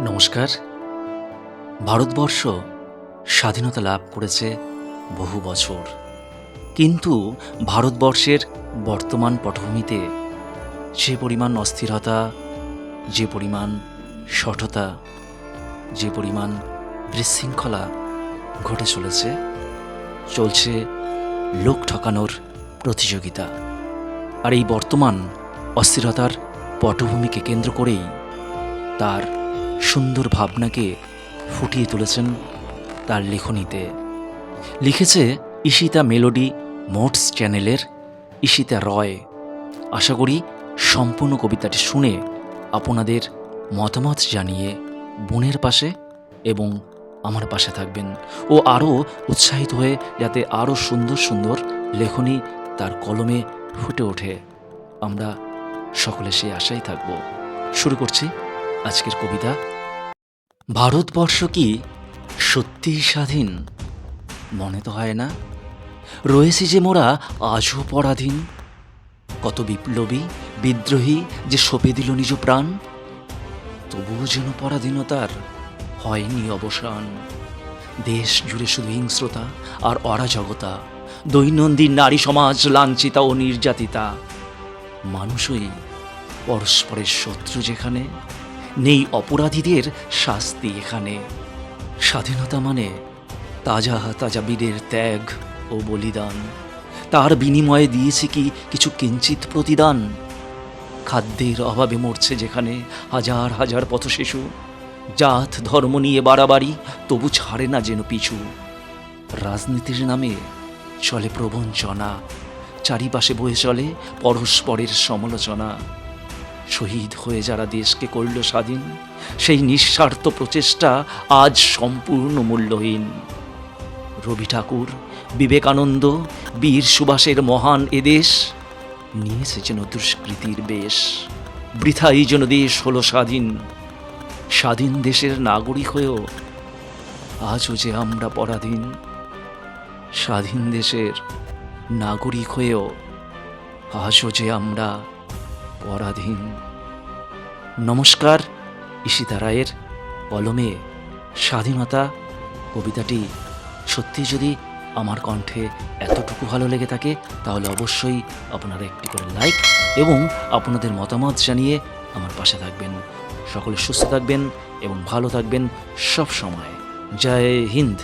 নমস্কার। ভারতবর্ষ স্বাধীনতা লাভ করেছে বহু বছর। কিন্তু ভারতবর্ষের বর্তমান পটভূমিতে যে পরিমাণ অস্থিরতা, যে পরিমাণ সঠতা যে পরিমাণ বিশৃঙ্খলা ঘটে চলেছে, চলছে লোক ঠকানোর প্রতিযোগিতা। আর এই বর্তমান অস্থিরতার পটভূমিকে কেন্দ্র করেই তার সুন্দর ভাবনাকে ফুটিয়ে তুলেছেন তার লেখনীতে। লিখেছে ঈশিতা মেলোডি মোটস চ্যানেলের ঈশিতা রয়। আশা করি সম্পূর্ণ কবিতাটি শুনে আপনাদের মতামত জানিয়ে বোনের পাশে এবং আমার পাশে থাকবেন ও আরও উৎসাহিত হয়ে যাতে আরও সুন্দর সুন্দর লেখনী তার কলমে ফুটে ওঠে। আমরা সকলে সেই আশাই থাকব। শুরু করছি আজকের কবিতা ভারতবর্ষ কি সত্যিই স্বাধীন? মনে তো হয় না। রয়েছি যে মোরা আজও পরাধীন। কত বিপ্লবী, বিদ্রোহী যে সঁপে দিল নিজ প্রাণ, তবুও যেন পরাধীনতার হয়নি অবসান। দেশ জুড়ে শুধু হিংস্রতা আর অরাজকতা, দৈনন্দিন নারী সমাজ লাঞ্ছিতা ও নির্যাতিতা। মানুষই পরস্পরের শত্রু যেখানে নেই অপরাধীদের শাস্তি এখানে। স্বাধীনতা মানে তাজা তাজা বীরের ত্যাগ ও বলিদান। তার বিনিময়ে দিয়েছে কি কিছু কিঞ্চিত প্রতিদান? খাদ্যের অভাবে মরছে যেখানে হাজার হাজার পথশিশু। জাত, ধর্ম নিয়ে বাড়াবাড়ি, তবু ছাড়ে না যেন পিছু। রাজনীতির নামে চলে প্রবঞ্চনা। চারিপাশে বয়ে চলে পরস্পরের সমালোচনা। শহীদ হয়ে যারা দেশকে করল স্বাধীন, সেই নিঃস্বার্থ প্রচেষ্টা আজ সম্পূর্ণ মূল্যহীন। রবি ঠাকুর, বিবেকানন্দ, বীর সুভাষের মহান এদেশ নিয়েছে যেন দুষ্কৃতির বেশ। বৃথাই যেন দেশ হলো স্বাধীন। স্বাধীন দেশের নাগরিক হয়েও আজও যে আমরা পরাধীন, স্বাধীন দেশের নাগরিক হয়েও আজও যে আমরা পরাধীন। নমস্কার ঈশিতা রায়ের কলমে স্বাধীনতা কবিতাটি। সত্যি যদি আমার কণ্ঠে এতটুকু ভালো লেগে থাকে, তাহলে অবশ্যই আপনারা একটি করে লাইক এবং আপনাদের মতামত জানিয়ে আমার পাশে থাকবেন। সকলে সুস্থ থাকবেন এবং ভালো থাকবেন সব সময়। জয় হিন্দ।